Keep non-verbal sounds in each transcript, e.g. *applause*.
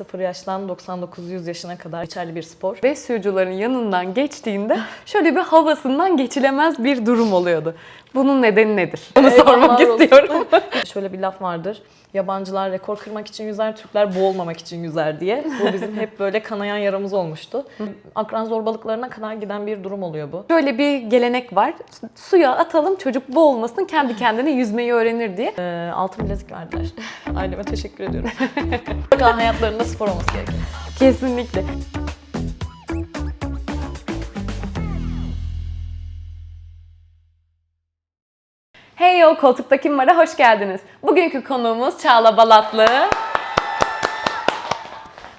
0 yaştan 99-100 yaşına kadar geçerli bir spor. Ve suyucuların yanından geçtiğinde şöyle bir havasından geçilemez bir durum oluyordu. Bunun nedeni nedir? Bunu Eyvallah sormak olsun. istiyorum. *laughs* Şöyle bir laf vardır. Yabancılar rekor kırmak için yüzer, Türkler boğulmamak için yüzer diye. Bu bizim hep böyle kanayan yaramız olmuştu. Akran zorbalıklarına kadar giden bir durum oluyor bu. Şöyle bir gelenek var. Suya atalım çocuk boğulmasın kendi kendine yüzmeyi öğrenir diye. Ee, altın bilezik verdiler. Aileme teşekkür ediyorum. *laughs* Hayatlarında spor olması gerekiyor. Kesinlikle. Yo koltukta kim var'a hoş geldiniz. Bugünkü konuğumuz Çağla Balatlı.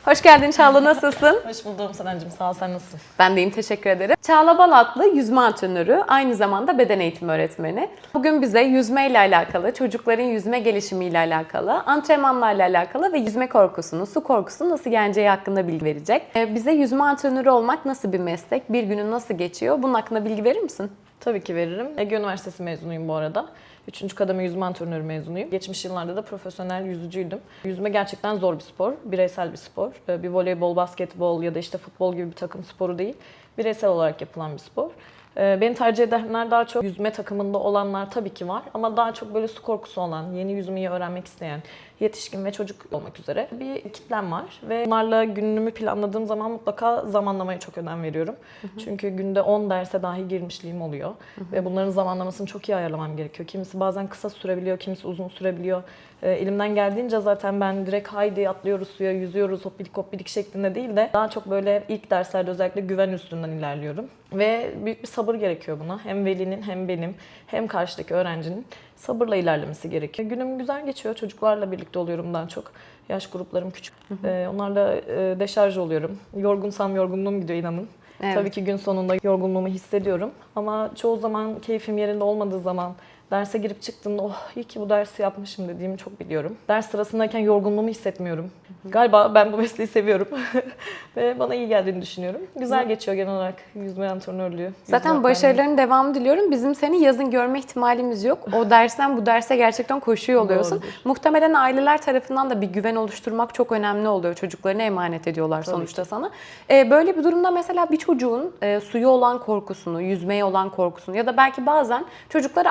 Hoş geldin Çağla nasılsın? Hoş buldum Senencim. Sağ ol. Sen nasılsın? Ben deyim teşekkür ederim. Çağla Balatlı yüzme antrenörü, aynı zamanda beden eğitimi öğretmeni. Bugün bize yüzme ile alakalı, çocukların yüzme gelişimiyle alakalı, antrenmanlarla alakalı ve yüzme korkusunu, su korkusunu nasıl yeneceği hakkında bilgi verecek. Ee, Bize yüzme antrenörü olmak nasıl bir meslek, bir günün nasıl geçiyor bunun hakkında bilgi verir misin? Tabii ki veririm. Ege Üniversitesi mezunuyum bu arada. Üçüncü kademe yüzme antrenörü mezunuyum. Geçmiş yıllarda da profesyonel yüzücüydüm. Yüzme gerçekten zor bir spor. Bireysel bir spor. Ee, Bir voleybol, basketbol ya da işte futbol gibi bir takım sporu değil. Bireysel olarak yapılan bir spor. Ee, Beni tercih edenler daha çok yüzme takımında olanlar tabii ki var. Ama daha çok böyle su korkusu olan, yeni yüzmeyi öğrenmek isteyen, yetişkin ve çocuk olmak üzere bir kitlem var. Ve bunlarla günümü planladığım zaman mutlaka zamanlamaya çok önem veriyorum. Çünkü günde 10 derse dahi girmişliğim oluyor. Ve bunların zamanlamasını çok iyi ayarlamam gerekiyor. Kimisi bazen kısa sürebiliyor, kimisi uzun sürebiliyor. E, elimden geldiğince zaten ben direkt haydi atlıyoruz suya, yüzüyoruz hoppidik hoppidik şeklinde değil de daha çok böyle ilk derslerde özellikle güven üstünden ilerliyorum. Ve büyük bir sabır gerekiyor buna. Hem velinin hem benim hem karşıdaki öğrencinin sabırla ilerlemesi gerekiyor. Günüm güzel geçiyor. Çocuklarla birlikte oluyorum daha çok. Yaş gruplarım küçük. E, onlarla e, deşarj oluyorum. Yorgunsam yorgunluğum gidiyor inanın. Evet. Tabii ki gün sonunda yorgunluğumu hissediyorum. Ama çoğu zaman keyfim yerinde olmadığı zaman derse girip çıktığımda oh iyi ki bu dersi yapmışım dediğimi çok biliyorum. Ders sırasındayken yorgunluğumu hissetmiyorum. Galiba ben bu mesleği seviyorum. *laughs* Ve bana iyi geldiğini düşünüyorum. Güzel geçiyor genel olarak yüzme antrenörlüğü. yüzme Zaten öğretmenliği. başarıların devamı diliyorum. Bizim seni yazın görme ihtimalimiz yok. O dersten bu derse gerçekten koşuyor oluyorsun. Doğrudur. Muhtemelen aileler tarafından da bir güven oluşturmak çok önemli oluyor. Çocuklarına emanet ediyorlar Tabii sonuçta sana. Ee, böyle bir durumda mesela bir çocuğun e, suya olan korkusunu, yüzmeye olan korkusunu ya da belki bazen çocuklar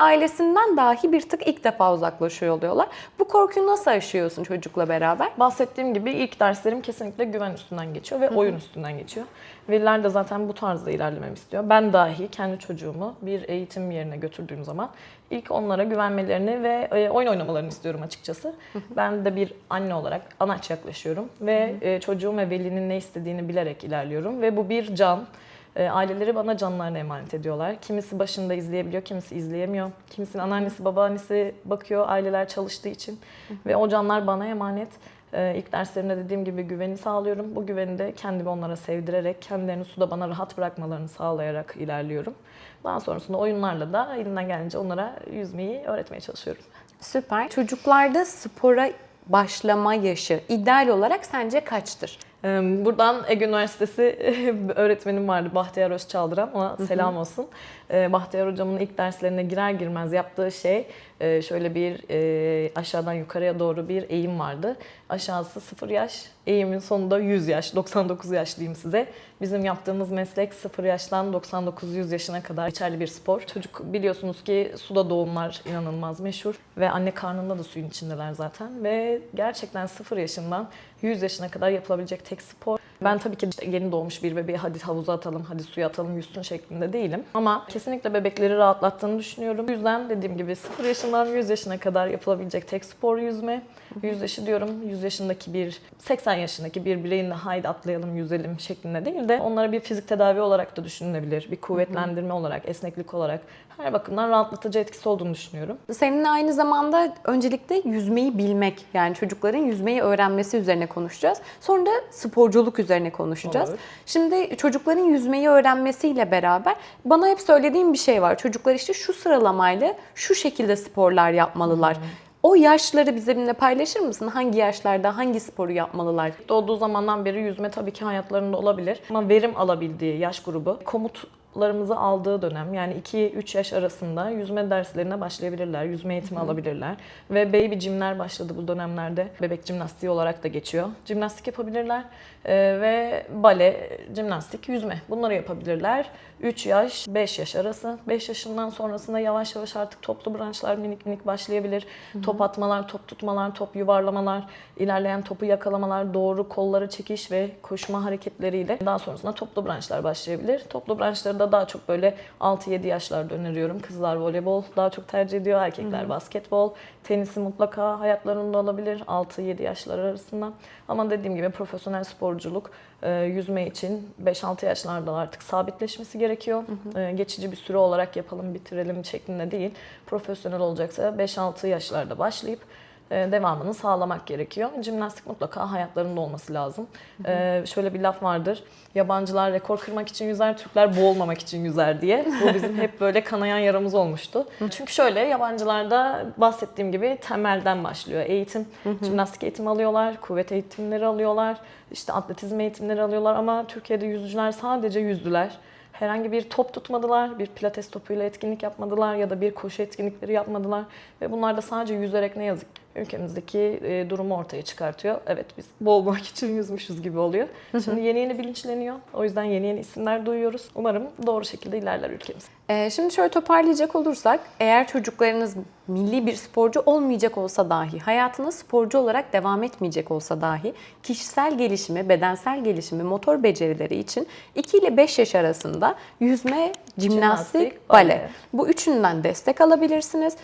ailesinden dahi bir tık ilk defa uzaklaşıyor oluyorlar. Bu korkuyu nasıl aşıyorsun çocukla beraber? Bahsettiğim gibi ilk derslerim kesinlikle güven üstünden geçiyor ve oyun üstünden geçiyor. Veliler de zaten bu tarzda ilerlememi istiyor. Ben dahi kendi çocuğumu bir eğitim yerine götürdüğüm zaman ilk onlara güvenmelerini ve e, oyun oynamalarını istiyorum açıkçası. Ben de bir anne olarak anaç yaklaşıyorum ve e, çocuğum ve velinin ne istediğini bilerek ilerliyorum ve bu bir can. E, Aileleri bana canlarına emanet ediyorlar. Kimisi başında izleyebiliyor, kimisi izleyemiyor. Kimisinin anneannesi, babaannesi bakıyor aileler çalıştığı için. Ve o canlar bana emanet. Ee, ilk derslerimde dediğim gibi güveni sağlıyorum. Bu güveni de kendimi onlara sevdirerek, kendilerini suda bana rahat bırakmalarını sağlayarak ilerliyorum. Daha sonrasında oyunlarla da elimden gelince onlara yüzmeyi öğretmeye çalışıyorum. Süper. Çocuklarda spora başlama yaşı ideal olarak sence kaçtır? Buradan Ege Üniversitesi *laughs* öğretmenim vardı Bahtiyar Özçaldıran. Ona selam olsun. Bahtiyar hocamın ilk derslerine girer girmez yaptığı şey e, şöyle bir e, aşağıdan yukarıya doğru bir eğim vardı. Aşağısı 0 yaş, eğimin sonunda 100 yaş, 99 yaş diyeyim size. Bizim yaptığımız meslek 0 yaştan 99-100 yaşına kadar geçerli bir spor. Çocuk biliyorsunuz ki suda doğumlar inanılmaz meşhur ve anne karnında da suyun içindeler zaten ve gerçekten 0 yaşından 100 yaşına kadar yapılabilecek tek spor. Ben tabii ki işte yeni doğmuş bir bebeği hadi havuza atalım, hadi suya atalım, yüzsün şeklinde değilim. Ama kesinlikle bebekleri rahatlattığını düşünüyorum. O yüzden dediğim gibi 0 yaşından 100 yaşına kadar yapılabilecek tek spor yüzme. 100 yaşı diyorum, 100 yaşındaki bir, 80 yaşındaki bir bireyin de haydi atlayalım, yüzelim şeklinde değil de onlara bir fizik tedavi olarak da düşünülebilir. Bir kuvvetlendirme olarak, esneklik olarak her bakımdan rahatlatıcı etkisi olduğunu düşünüyorum. Senin aynı zamanda öncelikle yüzmeyi bilmek yani çocukların yüzmeyi öğrenmesi üzerine konuşacağız. Sonra da sporculuk üzerine konuşacağız. Olur. Şimdi çocukların yüzmeyi öğrenmesiyle beraber bana hep söylediğim bir şey var. Çocuklar işte şu sıralamayla şu şekilde sporlar yapmalılar. O yaşları bizimle paylaşır mısın? Hangi yaşlarda hangi sporu yapmalılar? Doğduğu zamandan beri yüzme tabii ki hayatlarında olabilir. Ama verim alabildiği yaş grubu, komut larımızı aldığı dönem yani 2-3 yaş arasında yüzme derslerine başlayabilirler, yüzme eğitimi alabilirler ve baby gymler başladı bu dönemlerde. Bebek jimnastiği olarak da geçiyor. Jimnastik yapabilirler Ee, ve bale, jimnastik, yüzme bunları yapabilirler. 3 yaş, 5 yaş arası. 5 yaşından sonrasında yavaş yavaş artık toplu branşlar minik minik başlayabilir. Top atmalar, top tutmalar, top yuvarlamalar, ilerleyen topu yakalamalar, doğru kolları çekiş ve koşma hareketleriyle daha sonrasında toplu branşlar başlayabilir. Toplu branşları da daha çok böyle 6-7 yaşlarda öneriyorum. Kızlar voleybol daha çok tercih ediyor, erkekler basketbol. Tenisi mutlaka hayatlarında olabilir 6-7 yaşlar arasında. Ama dediğim gibi profesyonel sporculuk e, yüzme için 5-6 yaşlarda artık sabitleşmesi gerekiyor. E, geçici bir süre olarak yapalım bitirelim şeklinde değil. Profesyonel olacaksa 5-6 yaşlarda başlayıp devamını sağlamak gerekiyor. Jimnastik mutlaka hayatlarında olması lazım. E, şöyle bir laf vardır. Yabancılar rekor kırmak için yüzer, Türkler boğulmamak için yüzer diye. Bu bizim hep böyle kanayan yaramız olmuştu. Çünkü şöyle yabancılarda bahsettiğim gibi temelden başlıyor. Eğitim, jimnastik eğitimi alıyorlar, kuvvet eğitimleri alıyorlar, işte atletizm eğitimleri alıyorlar ama Türkiye'de yüzücüler sadece yüzdüler. Herhangi bir top tutmadılar, bir pilates topuyla etkinlik yapmadılar ya da bir koşu etkinlikleri yapmadılar. Ve bunlar da sadece yüzerek ne yazık ki ülkemizdeki e, durumu ortaya çıkartıyor. Evet biz boğulmak *laughs* için yüzmüşüz gibi oluyor. Şimdi yeni yeni bilinçleniyor. O yüzden yeni yeni isimler duyuyoruz. Umarım doğru şekilde ilerler ülkemiz. Ee, şimdi şöyle toparlayacak olursak, eğer çocuklarınız milli bir sporcu olmayacak olsa dahi, hayatına sporcu olarak devam etmeyecek olsa dahi, kişisel gelişimi, bedensel gelişimi, motor becerileri için 2 ile 5 yaş arasında yüzme, jimnastik, Jimnastik, bale. bale. Bu üçünden destek alabilirsiniz.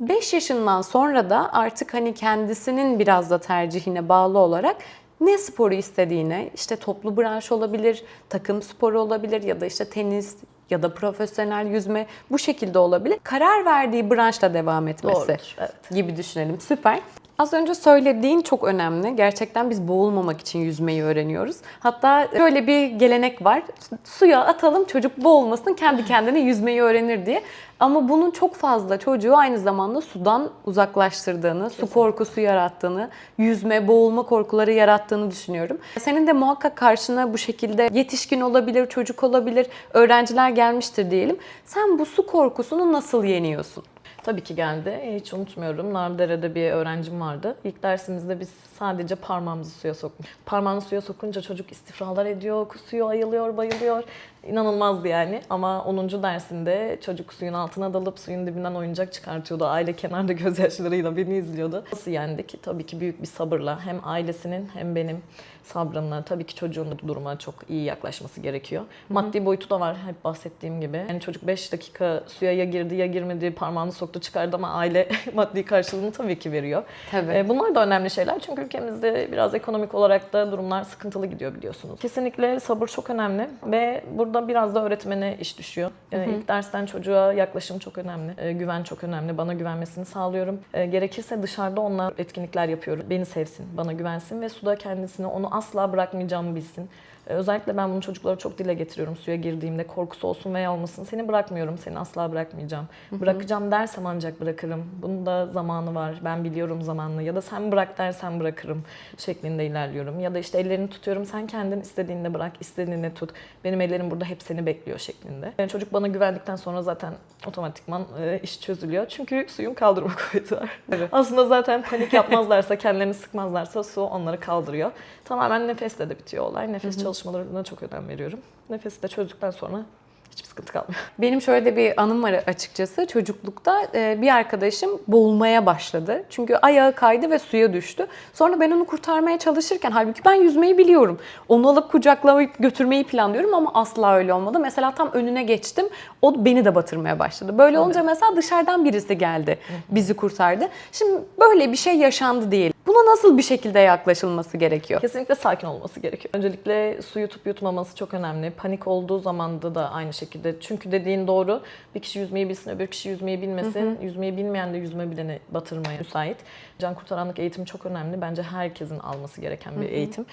5 yaşından sonra da artık hani kendisinin biraz da tercihine bağlı olarak ne sporu istediğine, işte toplu branş olabilir, takım sporu olabilir ya da işte tenis ya da profesyonel yüzme bu şekilde olabilir. Karar verdiği branşla devam etmesi Doğrudur, evet. gibi düşünelim. Süper. Az önce söylediğin çok önemli. Gerçekten biz boğulmamak için yüzmeyi öğreniyoruz. Hatta şöyle bir gelenek var. Suya atalım çocuk boğulmasın kendi kendine yüzmeyi öğrenir diye. Ama bunun çok fazla çocuğu aynı zamanda sudan uzaklaştırdığını, su korkusu yarattığını, yüzme, boğulma korkuları yarattığını düşünüyorum. Senin de muhakkak karşına bu şekilde yetişkin olabilir, çocuk olabilir, öğrenciler gelmiştir diyelim. Sen bu su korkusunu nasıl yeniyorsun? Tabii ki geldi. Hiç unutmuyorum. Nardere'de bir öğrencim vardı. İlk dersimizde biz sadece parmağımızı suya sokmuş. Parmağını suya sokunca çocuk istifralar ediyor, kusuyor, ayılıyor, bayılıyor. İnanılmazdı yani. Ama 10. dersinde çocuk suyun altına dalıp suyun dibinden oyuncak çıkartıyordu. Aile kenarda *laughs* gözyaşlarıyla beni izliyordu. Nasıl yendik? Tabii ki büyük bir sabırla. Hem ailesinin hem benim sabrımla tabii ki çocuğun duruma çok iyi yaklaşması gerekiyor. Maddi boyutu da var hep bahsettiğim gibi. Yani çocuk 5 dakika suya ya girdi ya girmedi parmağını soktu çıkardı ama aile *laughs* maddi karşılığını tabii ki veriyor. Tabii. Ee, Bunlar da önemli şeyler çünkü ülkemizde biraz ekonomik olarak da durumlar sıkıntılı gidiyor biliyorsunuz. Kesinlikle sabır çok önemli ve burada biraz da öğretmene iş düşüyor. Ee, İlk dersten çocuğa yaklaşım çok önemli, Ee, güven çok önemli. Bana güvenmesini sağlıyorum. Ee, Gerekirse dışarıda onunla etkinlikler yapıyorum. Beni sevsin, bana güvensin ve suda kendisini onu asla bırakmayacağımı bilsin. Ee, Özellikle ben bunu çocuklara çok dile getiriyorum suya girdiğimde korkusu olsun veya olmasın. Seni bırakmıyorum, seni asla bırakmayacağım. Bırakacağım dersem ancak bırakırım. Bunun da zamanı var, ben biliyorum zamanını. Ya da sen bırak dersen bırakırım şeklinde ilerliyorum. Ya da işte ellerini tutuyorum, sen kendin istediğinde bırak, istediğinde tut. Benim ellerim burada hep seni bekliyor şeklinde. Yani çocuk bana güvendikten sonra zaten otomatikman e, iş çözülüyor. Çünkü suyun kaldırma *laughs* kuvveti var. Aslında zaten panik yapmazlarsa, kendilerini sıkmazlarsa su onları kaldırıyor. Tamamen nefesle de bitiyor olay. Nefes çalışmalarına çok önem veriyorum. Nefesi de çözdükten sonra hiçbir sıkıntı kalmıyor. *laughs* Benim şöyle de bir anım var açıkçası. Çocuklukta e, bir arkadaşım boğulmaya başladı. Çünkü ayağı kaydı ve suya düştü. Sonra ben onu kurtarmaya çalışırken halbuki ben yüzmeyi biliyorum. Onu alıp kucaklamayıp götürmeyi planlıyorum ama asla öyle olmadı. Mesela tam önüne geçtim. O beni de batırmaya başladı. Böyle olunca mesela dışarıdan birisi geldi. Bizi kurtardı. Şimdi böyle bir şey yaşandı diyelim. Buna nasıl bir şekilde yaklaşılması gerekiyor? Kesinlikle sakin olması gerekiyor. Öncelikle su yutup yutmaması çok önemli. Panik olduğu zamanda da aynı şekilde. Çünkü dediğin doğru. Bir kişi yüzmeyi bilsin, öbür kişi yüzmeyi bilmesin. Yüzmeyi bilmeyen de yüzme bileni batırmaya müsait. Can kurtaranlık eğitimi çok önemli. Bence herkesin alması gereken bir eğitim.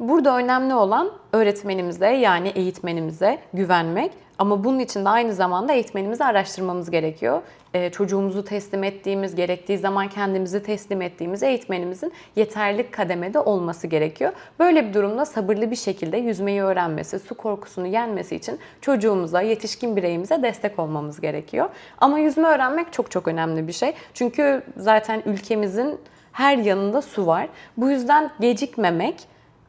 Burada önemli olan öğretmenimize yani eğitmenimize güvenmek. Ama bunun için de aynı zamanda eğitmenimizi araştırmamız gerekiyor. Ee, çocuğumuzu teslim ettiğimiz, gerektiği zaman kendimizi teslim ettiğimiz eğitmenimizin yeterli kademede olması gerekiyor. Böyle bir durumda sabırlı bir şekilde yüzmeyi öğrenmesi, su korkusunu yenmesi için çocuğumuza, yetişkin bireyimize destek olmamız gerekiyor. Ama yüzme öğrenmek çok çok önemli bir şey. Çünkü zaten ülkemizin her yanında su var. Bu yüzden gecikmemek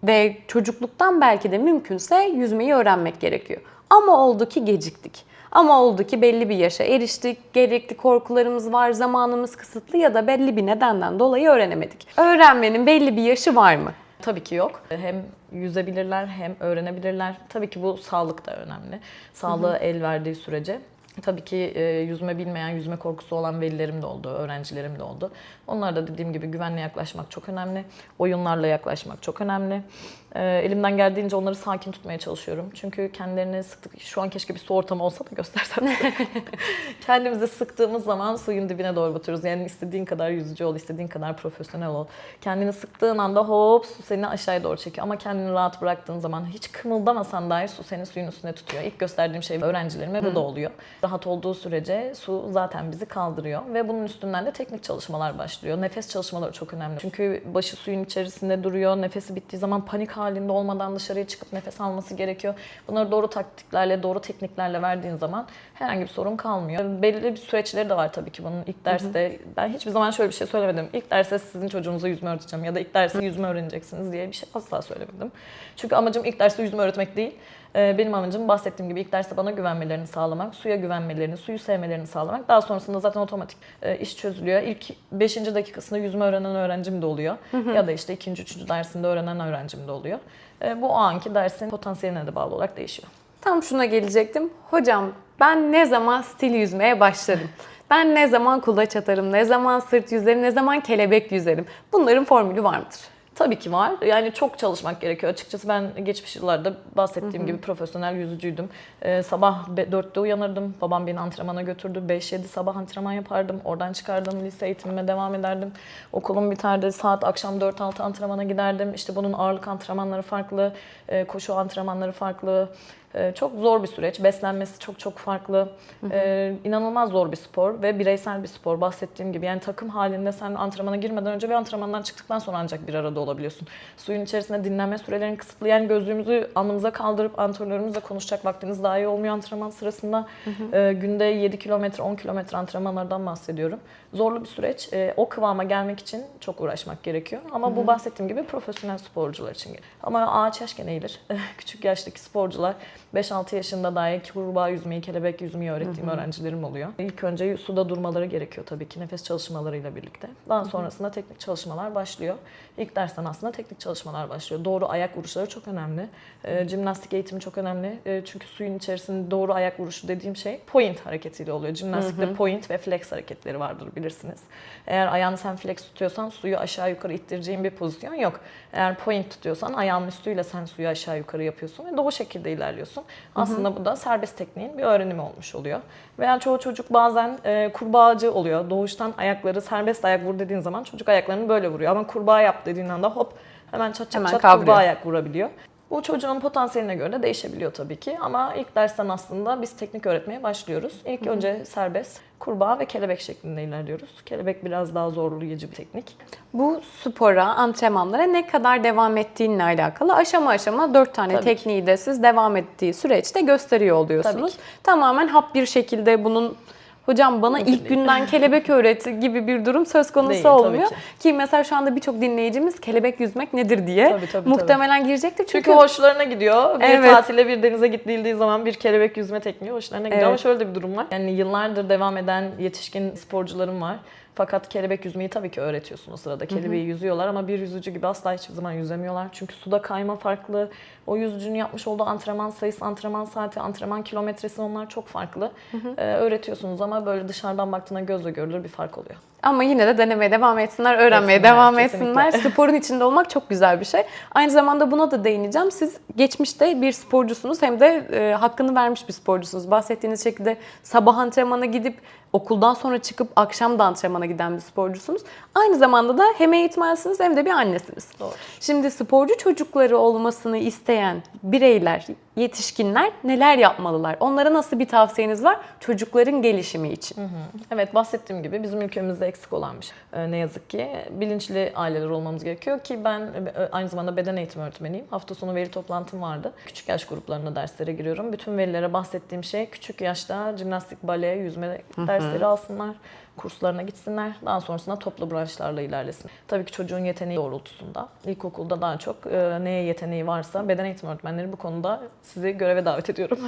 ve çocukluktan belki de mümkünse yüzmeyi öğrenmek gerekiyor. Ama oldu ki geciktik. Ama oldu ki belli bir yaşa eriştik, gerekli korkularımız var, zamanımız kısıtlı ya da belli bir nedenden dolayı öğrenemedik. Öğrenmenin belli bir yaşı var mı? Tabii ki yok. Hem yüzebilirler hem öğrenebilirler. Tabii ki bu sağlık da önemli. Sağlığı el verdiği sürece. Tabii ki e, yüzme bilmeyen, yüzme korkusu olan velilerim de oldu, öğrencilerim de oldu. Onlar da dediğim gibi güvenle yaklaşmak çok önemli. Oyunlarla yaklaşmak çok önemli. E, elimden geldiğince onları sakin tutmaya çalışıyorum. Çünkü kendilerini sıktık. Şu an keşke bir su ortamı olsa da göstersem. *laughs* Kendimizi sıktığımız zaman suyun dibine doğru batıyoruz. Yani istediğin kadar yüzücü ol, istediğin kadar profesyonel ol. Kendini sıktığın anda hop su seni aşağıya doğru çekiyor. Ama kendini rahat bıraktığın zaman hiç kımıldamasan dahi su seni suyun üstüne tutuyor. İlk gösterdiğim şey öğrencilerime bu da oluyor. Rahat olduğu sürece su zaten bizi kaldırıyor. Ve bunun üstünden de teknik çalışmalar başlıyor. Nefes çalışmaları çok önemli. Çünkü başı suyun içerisinde duruyor. Nefesi bittiği zaman panik halinde olmadan dışarıya çıkıp nefes alması gerekiyor. Bunları doğru taktiklerle, doğru tekniklerle verdiğin zaman herhangi bir sorun kalmıyor. Belli bir süreçleri de var tabii ki bunun. İlk derste ben hiçbir zaman şöyle bir şey söylemedim. İlk derste sizin çocuğunuza yüzme öğreteceğim ya da ilk derste yüzme öğreneceksiniz diye bir şey asla söylemedim. Çünkü amacım ilk derste yüzme öğretmek değil. Ee, Benim amacım bahsettiğim gibi ilk derste bana güvenmelerini sağlamak, suya güvenmelerini, suyu sevmelerini sağlamak. Daha sonrasında zaten otomatik e, iş çözülüyor. İlk 5. dakikasında yüzme öğrenen öğrencim de oluyor. Ya da işte 2. 3. dersinde öğrenen öğrencim de oluyor. E, Bu o anki dersin potansiyeline de bağlı olarak değişiyor. Tam şuna gelecektim. Hocam ben ne zaman stil yüzmeye başlarım? Ben ne zaman kulaç atarım, ne zaman sırt yüzerim, ne zaman kelebek yüzerim? Bunların formülü var mıdır? Tabii ki var. Yani çok çalışmak gerekiyor. Açıkçası ben geçmiş yıllarda bahsettiğim gibi profesyonel yüzücüydüm. Ee, sabah 4'te uyanırdım. Babam beni antrenmana götürdü. 5-7 sabah antrenman yapardım. Oradan çıkardım. Lise eğitimime devam ederdim. Okulum biterdi. Saat akşam 4-6 antrenmana giderdim. İşte bunun ağırlık antrenmanları farklı. e, koşu antrenmanları farklı. E, Çok zor bir süreç. Beslenmesi çok çok farklı. Ee, inanılmaz zor bir spor ve bireysel bir spor. Bahsettiğim gibi yani takım halinde sen antrenmana girmeden önce ve antrenmandan çıktıktan sonra ancak bir arada olabiliyorsun. Suyun içerisinde dinlenme sürelerini kısıtlı. Yani gözlüğümüzü alnımıza kaldırıp antrenörümüzle konuşacak vaktiniz daha iyi olmuyor antrenman sırasında. Ee, günde 7 kilometre, 10 kilometre antrenmanlardan bahsediyorum. Zorlu bir süreç. Ee, o kıvama gelmek için çok uğraşmak gerekiyor. Ama bu bahsettiğim gibi profesyonel sporcular için. Ama ağaç yaşken eğilir. *laughs* Küçük yaştaki sporcular 5-6 yaşında dahi kurbağa yüzmeyi, kelebek yüzmeyi öğrettiğim öğrencilerim oluyor. İlk önce suda durmaları gerekiyor tabii ki nefes çalışmalarıyla birlikte. Daha sonrasında teknik çalışmalar başlıyor. İlk dersten aslında teknik çalışmalar başlıyor. Doğru ayak vuruşları çok önemli. Ee, jimnastik eğitimi çok önemli. Ee, çünkü suyun içerisinde doğru ayak vuruşu dediğim şey point hareketiyle oluyor. Jimnastikte point ve flex hareketleri vardır bilirsiniz. Eğer ayağını sen flex tutuyorsan suyu aşağı yukarı ittireceğin bir pozisyon yok. Eğer point tutuyorsan ayağın üstüyle sen suyu aşağı yukarı yapıyorsun ve doğru şekilde ilerliyorsun. Aslında bu da serbest tekniğin bir öğrenimi olmuş oluyor. Veya çoğu çocuk bazen e, kurbağacı oluyor. Doğuştan ayakları serbest ayak vur dediğin zaman çocuk ayaklarını böyle vuruyor. Ama kurbağa yap dediğin anda hop hemen çat çat Hemen çat kurbağa ayak vurabiliyor. Bu çocuğun potansiyeline göre de değişebiliyor tabii ki ama ilk dersten aslında biz teknik öğretmeye başlıyoruz. İlk önce serbest, kurbağa ve kelebek şeklinde ilerliyoruz. Kelebek biraz daha zorlayıcı bir teknik. Bu spora, antrenmanlara ne kadar devam ettiğinle alakalı aşama aşama dört tane Tabii ki. tekniği de siz devam ettiği süreçte gösteriyor oluyorsunuz. Tamamen hap bir şekilde bunun Hocam bana Mümkün ilk değil. günden kelebek öğret gibi bir durum söz konusu Değil, tabii olmuyor. ki. Ki mesela şu anda birçok dinleyicimiz kelebek yüzmek nedir diye Tabii, tabii, muhtemelen girecektir. Çünkü, Çünkü hoşlarına gidiyor. Bir Evet. tatile bir denize gidildiği zaman bir kelebek yüzme tekniği hoşlarına gidiyor. Evet. Ama şöyle de bir durum var. Yani yıllardır devam eden yetişkin sporcularım var. Fakat kelebek yüzmeyi tabii ki öğretiyorsun o sırada. Kelebeği yüzüyorlar ama bir yüzücü gibi asla hiçbir zaman yüzemiyorlar. Çünkü suda kayma farklı. O yüzücünün yapmış olduğu antrenman sayısı, antrenman saati, antrenman kilometresi onlar çok farklı. Ee, öğretiyorsunuz ama böyle dışarıdan baktığına gözle görülür bir fark oluyor. Ama yine de denemeye devam etsinler, öğrenmeye Etsinler, devam kesinlikle. etsinler. *laughs* Sporun içinde olmak çok güzel bir şey. Aynı zamanda buna da değineceğim. Siz geçmişte bir sporcusunuz hem de e, hakkını vermiş bir sporcusunuz. Bahsettiğiniz şekilde sabah antrenmana gidip okuldan sonra çıkıp akşam da antrenmana giden bir sporcusunuz. Aynı zamanda da hem eğitmensiniz hem de bir annesiniz. Doğru. Şimdi sporcu çocukları olmasını isteyen bireyler yetişkinler neler yapmalılar? Onlara nasıl bir tavsiyeniz var çocukların gelişimi için? Evet bahsettiğim gibi bizim ülkemizde eksik olan bir şey. Ee, ne yazık ki bilinçli aileler olmamız gerekiyor ki ben e, aynı zamanda beden eğitimi öğretmeniyim. Hafta sonu veli toplantım vardı. Küçük yaş gruplarında derslere giriyorum. Bütün velilere bahsettiğim şey küçük yaşta jimnastik, bale, yüzme dersleri alsınlar. Kurslarına gitsinler. Daha sonrasında toplu branşlarla ilerlesin. Tabii ki çocuğun yeteneği doğrultusunda. İlkokulda daha çok e, neye yeteneği varsa beden eğitimi öğretmenleri bu konuda sizi göreve davet ediyorum.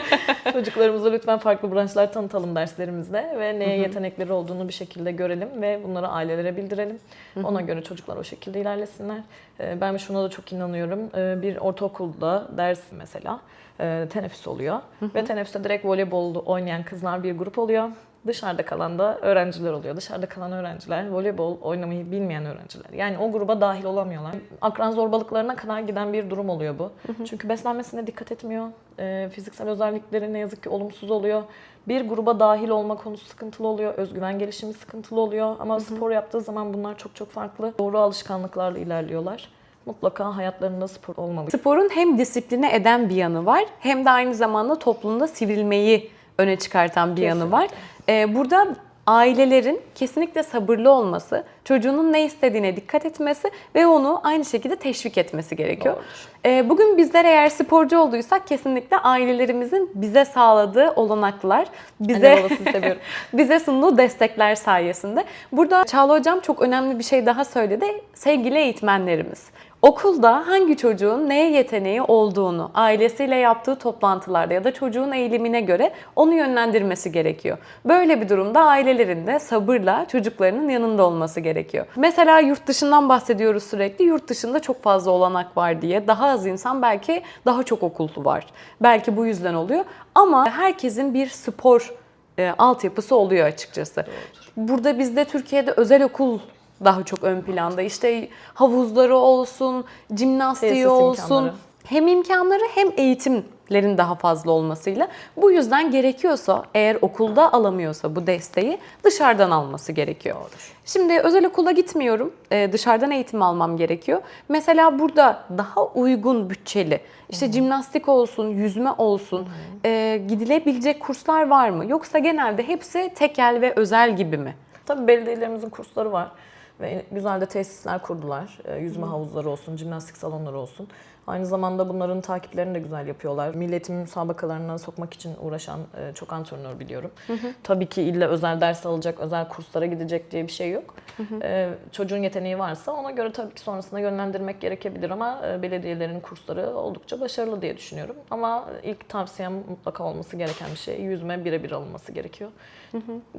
*laughs* Çocuklarımıza lütfen farklı branşlar tanıtalım derslerimizde ve neye yetenekleri olduğunu bir şekilde görelim ve bunları ailelere bildirelim. Ona göre çocuklar o şekilde ilerlesinler. Ee, Ben şuna da çok inanıyorum. Ee, Bir ortaokulda ders mesela e, teneffüs oluyor ve teneffüste direkt voleybol oynayan kızlar bir grup oluyor. Dışarıda kalan da öğrenciler oluyor. Dışarıda kalan öğrenciler voleybol oynamayı bilmeyen öğrenciler. Yani o gruba dahil olamıyorlar. Akran zorbalıklarına kadar giden bir durum oluyor bu. Çünkü beslenmesine dikkat etmiyor. Ee, fiziksel özellikleri ne yazık ki olumsuz oluyor. Bir gruba dahil olma konusu sıkıntılı oluyor. Özgüven gelişimi sıkıntılı oluyor. Ama spor yaptığı zaman bunlar çok çok farklı. Doğru alışkanlıklarla ilerliyorlar. Mutlaka hayatlarında spor olmalı. Sporun hem disipline eden bir yanı var hem de aynı zamanda toplumda sivrilmeyi öne çıkartan bir yanı var. Ee, burada ailelerin kesinlikle sabırlı olması, çocuğunun ne istediğine dikkat etmesi ve onu aynı şekilde teşvik etmesi gerekiyor. Doğrudur. Ee, bugün bizler eğer sporcu olduysak kesinlikle ailelerimizin bize sağladığı olanaklar, bize *laughs* bize sunduğu destekler sayesinde. Burada Çağla Hocam çok önemli bir şey daha söyledi. Sevgili eğitmenlerimiz. Okulda hangi çocuğun neye yeteneği olduğunu, ailesiyle yaptığı toplantılarda ya da çocuğun eğilimine göre onu yönlendirmesi gerekiyor. Böyle bir durumda ailelerin de sabırla çocuklarının yanında olması gerekiyor. Mesela yurt dışından bahsediyoruz sürekli. Yurt dışında çok fazla olanak var diye. Daha az insan belki daha çok okulu var. Belki bu yüzden oluyor. Ama herkesin bir spor e, altyapısı oluyor açıkçası. Burada bizde Türkiye'de özel okul daha çok ön planda. İşte havuzları olsun, jimnastiği Tesis olsun. imkanları. Hem imkanları hem eğitimlerin daha fazla olmasıyla. Bu yüzden gerekiyorsa eğer okulda alamıyorsa bu desteği dışarıdan alması gerekiyor. Şimdi özel okula gitmiyorum. Ee, dışarıdan eğitim almam gerekiyor. Mesela burada daha uygun bütçeli, işte jimnastik olsun, yüzme olsun, e, gidilebilecek kurslar var mı? Yoksa genelde hepsi tekel ve özel gibi mi? Tabii belediyelerimizin kursları var ve güzel de tesisler kurdular. Ee, Yüzme havuzları olsun, jimnastik salonları olsun. Aynı zamanda bunların takiplerini de güzel yapıyorlar. Milletin müsabakalarına sokmak için uğraşan e, çok antrenör biliyorum. Tabii ki illa özel ders alacak, özel kurslara gidecek diye bir şey yok. Ee, Çocuğun yeteneği varsa ona göre tabii ki sonrasında yönlendirmek gerekebilir ama e, belediyelerin kursları oldukça başarılı diye düşünüyorum. Ama ilk tavsiyem mutlaka olması gereken bir şey yüzme birebir alınması gerekiyor.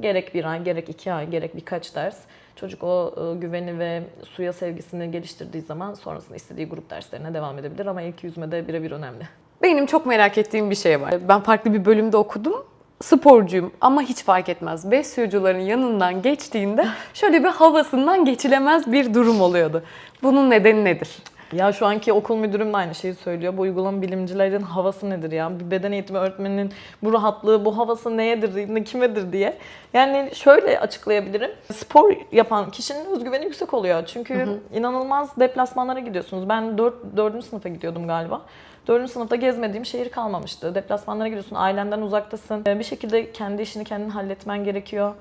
Gerek bir ay, gerek iki ay, gerek birkaç ders. Çocuk o e, güveni ve suya sevgisini geliştirdiği zaman sonrasında istediği grup derslerine devam edebilir ama ilk yüzmede birebir önemli. Benim çok merak ettiğim bir şey var. Ben farklı bir bölümde okudum. Sporcuyum ama hiç fark etmez. Besyocuların yanından geçtiğinde şöyle bir havasından geçilemez bir durum oluyordu. Bunun nedeni nedir? Ya şu anki okul müdürüm de aynı şeyi söylüyor. Bu uygulama bilimcilerin havası nedir ya? Bir beden eğitimi öğretmeninin bu rahatlığı, bu havası neyedir, ne kimedir diye. Yani şöyle açıklayabilirim. Spor yapan kişinin özgüveni yüksek oluyor. Çünkü inanılmaz deplasmanlara gidiyorsunuz. Ben 4. 4. sınıfa gidiyordum galiba. 4. sınıfta gezmediğim şehir kalmamıştı. Deplasmanlara gidiyorsun, ailenden uzaktasın. Ee, Bir şekilde kendi işini kendin halletmen gerekiyor.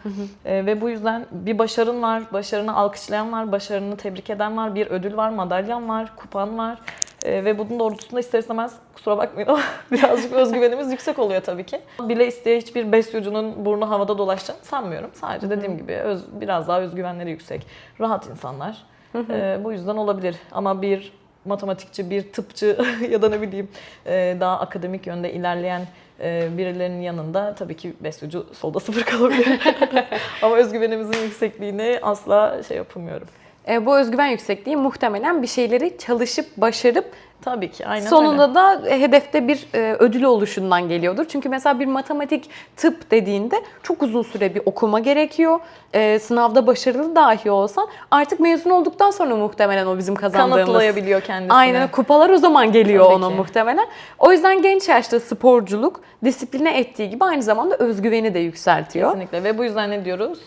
Ee, Ve bu yüzden bir başarın var, başarını alkışlayan var, başarını tebrik eden var, bir ödül var, madalyan var, kupan var. Ee, ve bunun doğrultusunda ister istemez kusura bakmayın ama *laughs* birazcık özgüvenimiz yüksek oluyor tabii ki. Bile isteye hiçbir besyocunun burnu havada dolaşacağını sanmıyorum. Sadece dediğim gibi öz, biraz daha özgüvenleri yüksek. Rahat insanlar. Ee, bu yüzden olabilir. Ama bir matematikçi, bir tıpçı *laughs* ya da ne bileyim e, daha akademik yönde ilerleyen e, birilerinin yanında tabii ki besyocu solda *laughs* sıfır kalabilir. *laughs* Ama özgüvenimizin yüksekliğini asla şey yapamıyorum. E, bu özgüven yüksekliği muhtemelen bir şeyleri çalışıp başarıp Tabii ki aynen öyle. sonunda da e, hedefte bir e, ödül oluşundan geliyordur. Çünkü mesela bir matematik tıp dediğinde çok uzun süre bir okuma gerekiyor. E, sınavda başarılı dahi olsan artık mezun olduktan sonra muhtemelen o bizim kazandığımız kanıtlayabiliyor kendisini. Aynen kupalar o zaman geliyor Tabii ona ki. muhtemelen. O yüzden genç yaşta sporculuk disipline ettiği gibi aynı zamanda özgüveni de yükseltiyor. Kesinlikle ve bu yüzden ne diyoruz?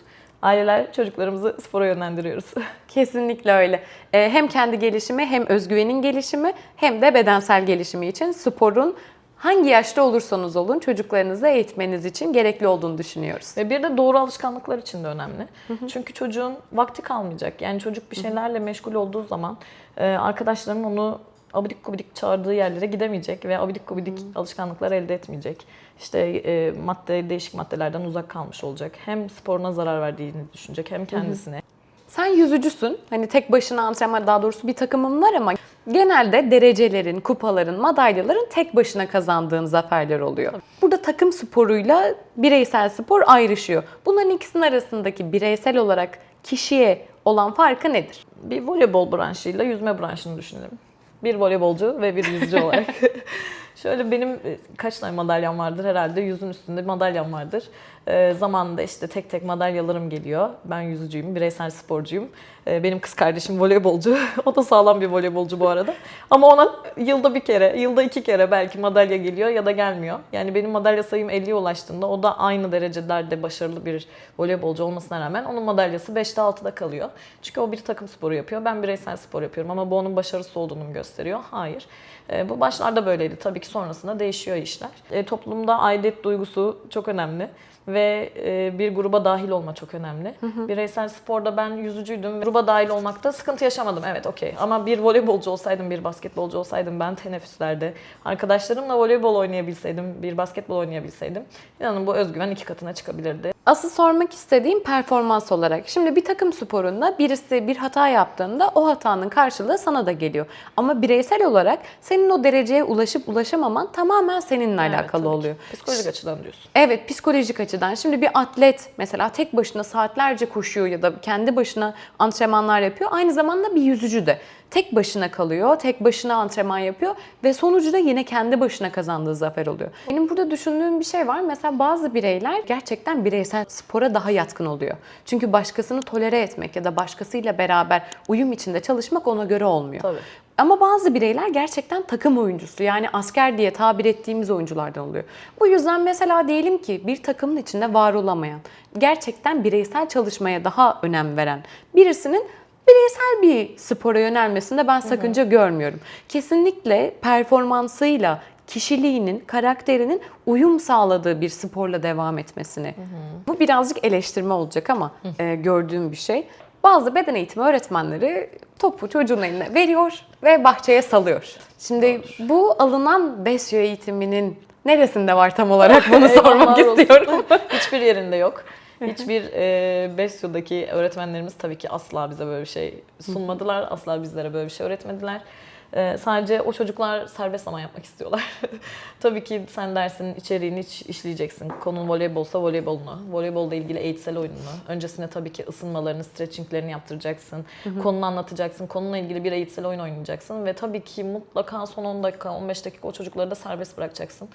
Aileler çocuklarımızı spora yönlendiriyoruz. *laughs* Kesinlikle öyle. Ee, hem kendi gelişimi hem özgüvenin gelişimi hem de bedensel gelişimi için sporun hangi yaşta olursanız olun çocuklarınızı eğitmeniz için gerekli olduğunu düşünüyoruz. Ve bir de doğru alışkanlıklar için de önemli. Çünkü çocuğun vakti kalmayacak. Yani çocuk bir şeylerle meşgul olduğu zaman e, arkadaşlarının onu abidik gubidik çağırdığı yerlere gidemeyecek ve abidik gubidik alışkanlıklar elde etmeyecek. İşte e, madde değişik maddelerden uzak kalmış olacak. Hem sporuna zarar verdiğini düşünecek hem kendisine. Sen yüzücüsün. Hani tek başına antrenman daha doğrusu bir takımın var ama genelde derecelerin, kupaların, madalyaların tek başına kazandığın zaferler oluyor. Burada takım sporuyla bireysel spor ayrışıyor. Bunların ikisinin arasındaki bireysel olarak kişiye olan farkı nedir? Bir voleybol branşıyla yüzme branşını düşünelim. Bir voleybolcu ve bir yüzücü olarak. *laughs* Şöyle benim e, kaç tane madalyam vardır herhalde yüzün üstünde madalyam vardır. E, zamanında işte tek tek madalyalarım geliyor. Ben yüzücüyüm, bireysel sporcuyum. E, benim kız kardeşim voleybolcu. *laughs* o da sağlam bir voleybolcu bu arada. Ama ona yılda bir kere, yılda iki kere belki madalya geliyor ya da gelmiyor. Yani benim madalya sayım 50'ye ulaştığında o da aynı derecelerde başarılı bir voleybolcu olmasına rağmen onun madalyası 5'te 6'da kalıyor. Çünkü o bir takım sporu yapıyor. Ben bireysel spor yapıyorum ama bu onun başarısı olduğunu mu gösteriyor? Hayır. E, bu başlarda böyleydi. Tabii ki sonrasında değişiyor işler. E, toplumda aidiyet duygusu çok önemli ve e, bir gruba dahil olma çok önemli. Bireysel sporda ben yüzücüydüm gruba dahil olmakta sıkıntı yaşamadım. Evet okey ama bir voleybolcu olsaydım, bir basketbolcu olsaydım ben teneffüslerde arkadaşlarımla voleybol oynayabilseydim, bir basketbol oynayabilseydim inanın bu özgüven iki katına çıkabilirdi. Asıl sormak istediğim performans olarak. Şimdi bir takım sporunda birisi bir hata yaptığında o hatanın karşılığı sana da geliyor. Ama bireysel olarak senin o dereceye ulaşıp ulaşamaman tamamen seninle Evet, alakalı tabii ki. oluyor. Psikolojik açıdan diyorsun. Evet psikolojik açıdan. Şimdi bir atlet mesela tek başına saatlerce koşuyor ya da kendi başına antrenmanlar yapıyor. Aynı zamanda bir yüzücü de tek başına kalıyor, tek başına antrenman yapıyor ve sonucu da yine kendi başına kazandığı zafer oluyor. Benim burada düşündüğüm bir şey var. Mesela bazı bireyler gerçekten bireysel spora daha yatkın oluyor. Çünkü başkasını tolere etmek ya da başkasıyla beraber uyum içinde çalışmak ona göre olmuyor. Tabii. Ama bazı bireyler gerçekten takım oyuncusu yani asker diye tabir ettiğimiz oyunculardan oluyor. Bu yüzden mesela diyelim ki bir takımın içinde var olamayan, gerçekten bireysel çalışmaya daha önem veren birisinin bireysel bir spora yönelmesinde ben sakınca görmüyorum. Kesinlikle performansıyla kişiliğinin, karakterinin uyum sağladığı bir sporla devam etmesini. Bu birazcık eleştirme olacak ama e, gördüğüm bir şey. Bazı beden eğitimi öğretmenleri topu çocuğun eline veriyor ve bahçeye salıyor. Şimdi bu alınan besyo eğitiminin neresinde var tam olarak *laughs* bunu sormak istiyorum. *laughs* Hiçbir yerinde yok. Hiçbir e, Besyo'daki öğretmenlerimiz tabii ki asla bize böyle bir şey sunmadılar. Asla bizlere böyle bir şey öğretmediler. E, sadece o çocuklar serbest zaman yapmak istiyorlar. *laughs* tabii ki sen dersin içeriğini hiç işleyeceksin. Konun voleybolsa voleybolunu, voleybolda ilgili eğitsel oyununu. Öncesine tabii ki ısınmalarını, stretchinglerini yaptıracaksın. Konunu anlatacaksın. Konunla ilgili bir eğitsel oyun oynayacaksın. Ve tabii ki mutlaka son 10 dakika, 15 dakika o çocukları da serbest bırakacaksın.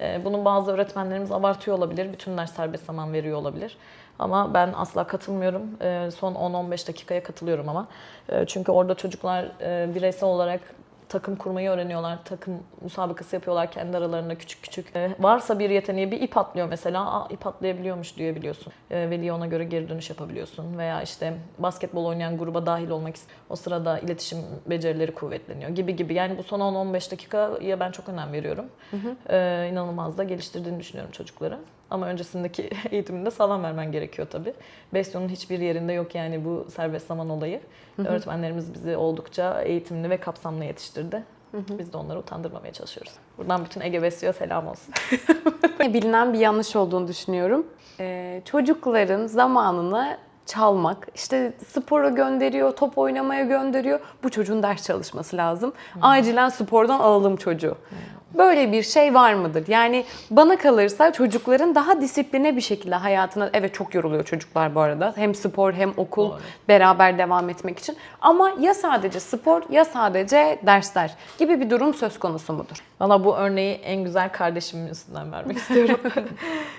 E, bunun bazı öğretmenlerimiz abartıyor olabilir. Bütün ders serbest zaman veriyor olabilir. Ama ben asla katılmıyorum. E, son 10-15 dakikaya katılıyorum ama. E, çünkü orada çocuklar e, bireysel olarak takım kurmayı öğreniyorlar. Takım müsabakası yapıyorlar kendi aralarında küçük küçük. E, varsa bir yeteneği bir ip atlıyor mesela. Aa, ip atlayabiliyormuş diyebiliyorsun. E, veli ona göre geri dönüş yapabiliyorsun. Veya işte basketbol oynayan gruba dahil olmak istiyor. O sırada iletişim becerileri kuvvetleniyor gibi gibi. Yani bu son 10-15 dakikaya ben çok önem veriyorum. E, inanılmaz da geliştirdiğini düşünüyorum çocukları. Ama öncesindeki *laughs* eğitiminde sağlam vermen gerekiyor tabii. Besyo'nun hiçbir yerinde yok yani bu serbest zaman olayı. Öğretmenlerimiz bizi oldukça eğitimli ve kapsamlı yetiştirdi. Biz de onları utandırmamaya çalışıyoruz. Buradan bütün Ege Besyo'ya selam olsun. *laughs* Bilinen bir yanlış olduğunu düşünüyorum. Ee, çocukların zamanını çalmak, işte spora gönderiyor, top oynamaya gönderiyor. Bu çocuğun ders çalışması lazım. Acilen spordan alalım çocuğu. Böyle bir şey var mıdır? Yani bana kalırsa çocukların daha disipline bir şekilde hayatına... Evet çok yoruluyor çocuklar bu arada. Hem spor hem okul Doğru. beraber devam etmek için. Ama ya sadece spor ya sadece dersler gibi bir durum söz konusu mudur? Valla bu örneği en güzel kardeşimin üstünden vermek *laughs* istiyorum.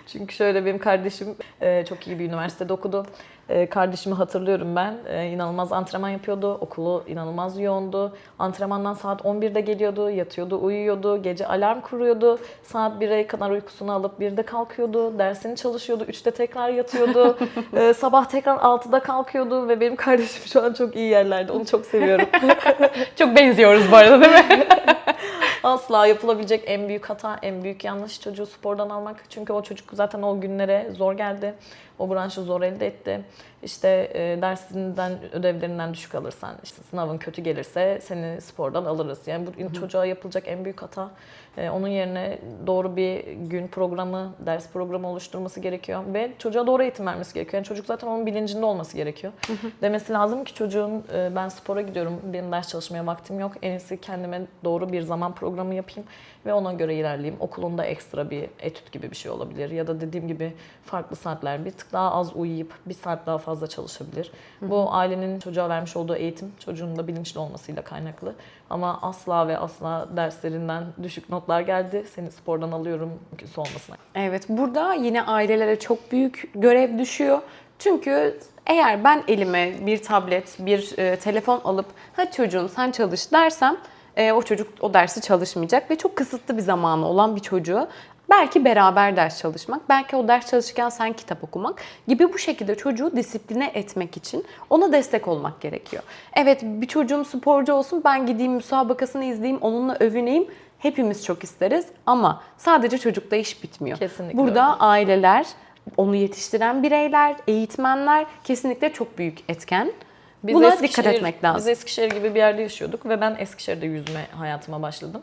Çünkü şöyle benim kardeşim e, çok iyi bir üniversitede okudu. E, Kardeşimi hatırlıyorum ben. E, inanılmaz antrenman yapıyordu. Okulu inanılmaz yoğundu. Antrenmandan saat 11'de geliyordu, yatıyordu, uyuyordu. Gece alarm kuruyordu. Saat 1'e kadar uykusunu alıp 1'de kalkıyordu. Dersini çalışıyordu. 3'te tekrar yatıyordu. *laughs* E, Sabah tekrar 6'da kalkıyordu ve benim kardeşim şu an çok iyi yerlerde. Onu çok seviyorum. *laughs* Çok benziyoruz bu arada değil mi? *laughs* asla yapılabilecek en büyük hata, en büyük yanlış çocuğu spordan almak. Çünkü o çocuk zaten o günlere zor geldi. O branşı zor elde etti. İşte e, dersinden, ödevlerinden düşük alırsan, işte sınavın kötü gelirse seni spordan alırız. Yani bu çocuğa yapılacak en büyük hata. E, onun yerine doğru bir gün programı, ders programı oluşturması gerekiyor. Ve çocuğa doğru eğitim vermesi gerekiyor. Yani çocuk zaten onun bilincinde olması gerekiyor. Demesi lazım ki çocuğun e, ben spora gidiyorum, benim ders çalışmaya vaktim yok. En iyisi kendime doğru bir zaman programı yapayım ve ona göre ilerleyeyim. Okulunda ekstra bir etüt gibi bir şey olabilir. Ya da dediğim gibi farklı saatler bir tık daha az uyuyup bir saat daha fazla çalışabilir. Bu ailenin çocuğa vermiş olduğu eğitim çocuğun da bilinçli olmasıyla kaynaklı. Ama asla ve asla derslerinden düşük notlar geldi. Seni spordan alıyorum mümkünse olmasına. Evet, burada yine ailelere çok büyük görev düşüyor. Çünkü eğer ben elime bir tablet, bir e, telefon alıp hadi çocuğum sen çalış dersem e, o çocuk o dersi çalışmayacak ve çok kısıtlı bir zamanı olan bir çocuğu belki beraber ders çalışmak, belki o ders çalışırken sen kitap okumak gibi bu şekilde çocuğu disipline etmek için ona destek olmak gerekiyor. Evet bir çocuğum sporcu olsun ben gideyim müsabakasını izleyeyim onunla övüneyim hepimiz çok isteriz ama sadece çocukta iş bitmiyor. Kesinlikle Burada aileler, onu yetiştiren bireyler, eğitmenler kesinlikle çok büyük etken. Biz Buna Eskişehir- dikkat etmek lazım. Biz Eskişehir gibi bir yerde yaşıyorduk ve ben Eskişehir'de yüzme hayatıma başladım.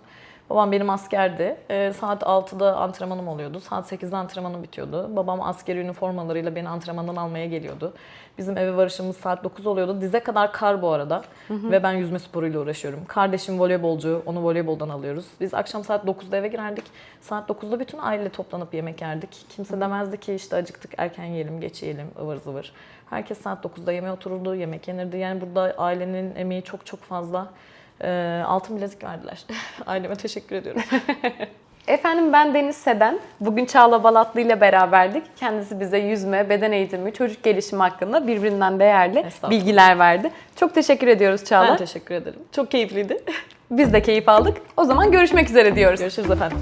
Babam benim askerdi. Ee, saat 6'da antrenmanım oluyordu. Saat 8'de antrenmanım bitiyordu. Babam askeri üniformalarıyla beni antrenmandan almaya geliyordu. Bizim eve varışımız saat 9 oluyordu. Dize kadar kar bu arada. Ve ben yüzme sporuyla uğraşıyorum. Kardeşim voleybolcu. Onu voleyboldan alıyoruz. Biz akşam saat 9'da eve girerdik. Saat 9'da bütün aile toplanıp yemek yerdik. Kimse demezdi ki işte acıktık erken yiyelim, geç yiyelim, ıvır zıvır. Herkes saat 9'da yemeğe otururdu, yemek yenirdi. Yani burada ailenin emeği çok çok fazla. Ee, altın bilezik verdiler. *laughs* Aileme teşekkür ediyorum. *laughs* Efendim ben Deniz Seden. Bugün Çağla Balatlı ile beraberdik. Kendisi bize yüzme, beden eğitimi, çocuk gelişimi hakkında birbirinden değerli bilgiler verdi. Çok teşekkür ediyoruz Çağla. Ben teşekkür ederim. Çok keyifliydi. Biz de keyif aldık. O zaman görüşmek üzere diyoruz. Görüşürüz efendim.